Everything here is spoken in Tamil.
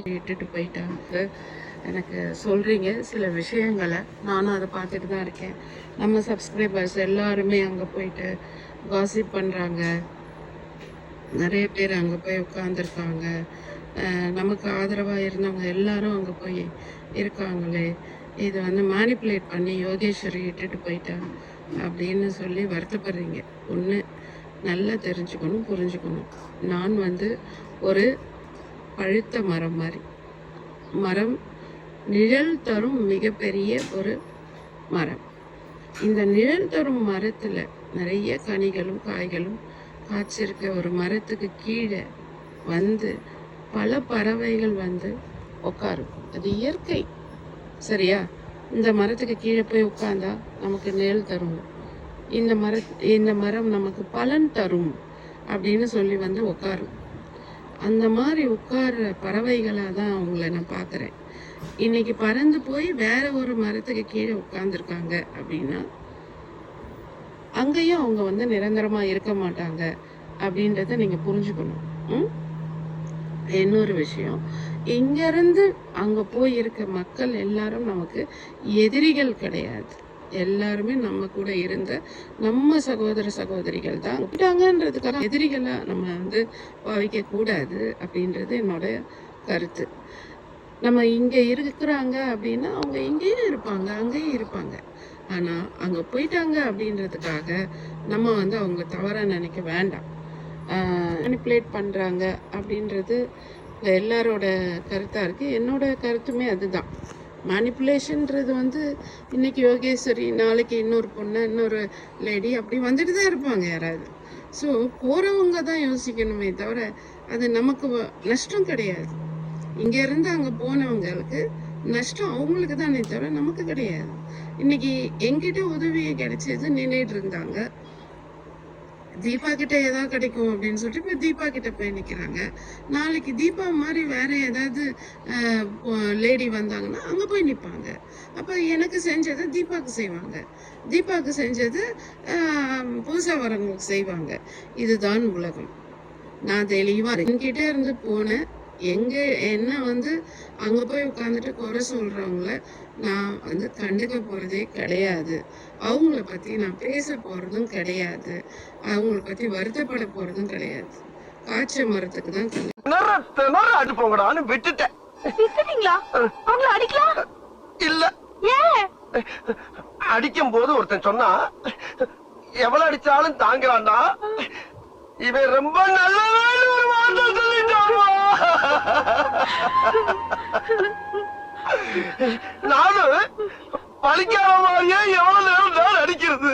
இட்டுட்டு போயிட்டாங்க. எனக்கு சொல்கிறீங்க சில விஷயங்களை. நானும் அதை பார்த்துட்டு தான் இருக்கேன். நம்ம சப்ஸ்கிரைபர்ஸ் எல்லாருமே அங்கே போயிட்டு காசிப் பண்ணுறாங்க நிறைய பேர் அங்கே போய் உட்காந்துருக்காங்க நமக்கு ஆதரவாக இருந்தவங்க எல்லாரும் அங்கே போய் இருக்காங்களே. இது வந்து மேனிப்புலேட் பண்ணி யோகேஸ்வரி இட்டுட்டு போயிட்டான் அப்படின்னு சொல்லி வருத்தப்படுறீங்க. ஒன்று நல்லா தெரிஞ்சுக்கணும் புரிஞ்சுக்கணும். நான் வந்து ஒரு பழுத்த மரம் மாதிரி. மரம் நிழல் தரும் மிகப்பெரிய ஒரு மரம். இந்த நிழல் தரும் மரத்தில் நிறைய கனிகளும் காய்களும் காய்ச்சிருக்க ஒரு மரத்துக்கு கீழே வந்து பல பறவைகள் வந்து உட்காரும் அது இயற்கை. சரியா? இந்த மரத்துக்கு கீழே போய் உட்காந்தா நமக்கு நிழல் தரும். இந்த மர இந்த மரம் நமக்கு பலன் தரும் அப்படின்னு சொல்லி வந்து உட்காரும் அந்த மாதிரி உட்கார்ற பறவைகளாக தான் அவங்கள நான் பார்க்குறேன் இன்னைக்கு பறந்து போய் வேற ஒரு மரத்துக்கு கீழே உட்காந்துருக்காங்க அப்படின்னா அங்கேயும் அவங்க வந்து நிரந்தரமாக இருக்க மாட்டாங்க அப்படின்றத நீங்கள் புரிஞ்சுக்கணும். ம்? இன்னொரு விஷயம் இங்கேருந்து அங்கே போய் இருக்க மக்கள் எல்லாரும் நமக்கு எதிரிகள் கிடையாது. எல்லாருமே நம்ம கூட இருந்த நம்ம சகோதர சகோதரிகள் தான் விட்டாங்கன்றதுக்காக எதிரிகளை நம்ம வந்து பாவிக்க கூடாது அப்படின்றது என்னோட கருத்து. நம்ம இங்கே இருக்கிறாங்க அப்படின்னா அவங்க இங்கேயும் இருப்பாங்க அங்கேயும் இருப்பாங்க. ஆனால் அங்கே போயிட்டாங்க அப்படின்றதுக்காக நம்ம வந்து அவங்க தவறாக நினைக்க வேண்டாம். மேனிப்புலேட் பண்ணுறாங்க அப்படின்றது எல்லாரோட கருத்தாக இருக்குது என்னோட கருத்துமே அதுதான். மேனிப்புலேஷன்ன்றது வந்து இன்னைக்கு யோகேஸ்வரி நாளைக்கு இன்னொரு பொண்ணு இன்னொரு லேடி அப்படி வந்துட்டு தான் இருப்பாங்க யாராவது. ஸோ போகிறவங்க தான் யோசிக்கணுமே தவிர அது நமக்கு வ- நஷ்டம் கிடையாது. இங்கேருந்து இருந்து போனவங்களுக்கு நஷ்டம் அவங்களுக்கு தானே தவிர நமக்கு கிடையாது. இன்னைக்கு எங்கிட்ட உதவி கிடைச்சது நின்றுட்டு இருந்தாங்க. தீபா கிட்ட ஏதாவது கிடைக்கும் அப்படின்னு சொல்லிட்டு இப்ப தீபா கிட்ட போய் நிக்கிறாங்க. நாளைக்கு தீபா மாதிரி வேற ஏதாவது லேடி வந்தாங்கன்னா அங்க போய் நிப்பாங்க. அப்ப எனக்கு செஞ்சதை தீபாக்கு செய்வாங்க. தீபாக்கு செஞ்சது பூசா வரவங்களுக்கு செய்வாங்க. இதுதான் உலகம். நான் தெளிவா என்கிட்ட இருந்து போனேன். எங்க என்ன வந்து அங்க போய் உட்காந்துட்டு குறை சொல்றவங்கள நான் வந்து கண்டுக்க போறதே கிடையாது. அவங்கள பத்தி நான் பேச போறதும் கிடையாது. அவங்கள பத்தி வருத்தப்பட போறதும் கிடையாது. காய்ச்ச மரத்துக்கு தான் அடிப்போங்கடான்னு விட்டுட்டேன். விட்டுட்டீங்களா? அவங்கள அடிக்கலாம் இல்ல. ஏன் அடிக்கும் போது ஒருத்தன் சொன்னா எவ்வளவு அடிச்சாலும் தாங்குறான்டா இவன் ரொம்ப நல்லவன்னு ஒரு வார்த்தை நானும் பழிக்காத மாதிரியே எவ்வளவு நேரம் தான் அடிக்கிறது?